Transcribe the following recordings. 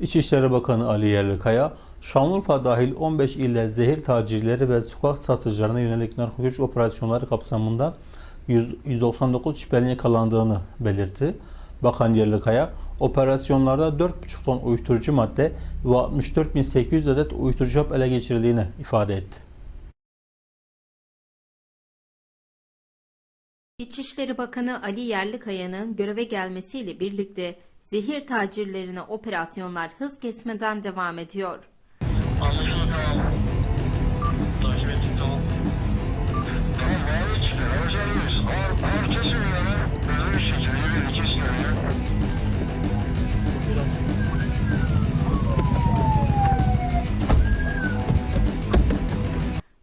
İçişleri Bakanı Ali Yerlikaya, Şanlıurfa dahil 15 ilde zehir tacirleri ve sokak satıcılarına yönelik narkotik operasyonları kapsamında 100 199 şüphelinin yakalandığını belirtti. Bakan Yerlikaya, operasyonlarda 4,5 ton uyuşturucu madde ve 64.800 adet uyuşturucu hap ele geçirildiğini ifade etti. İçişleri Bakanı Ali Yerlikaya'nın göreve gelmesiyle birlikte zehir tacirlerine operasyonlar hız kesmeden devam ediyor. Anlaşıldı tamam. Takip.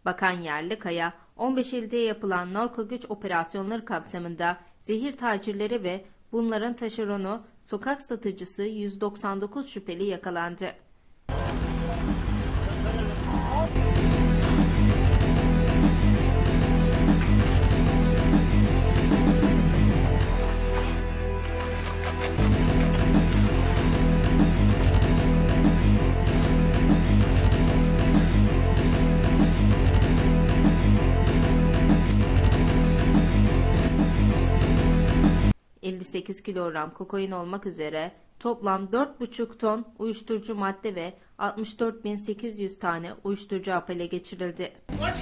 Bakan Yerlikaya, 15 ilde yapılan narko güç operasyonları kapsamında zehir tacirleri ve bunların taşeronu sokak satıcısı 199 şüpheli yakalandı. ...58 kilogram kokain olmak üzere toplam 4,5 ton uyuşturucu madde ve 64.800 tane uyuşturucu hap ele geçirildi. Aç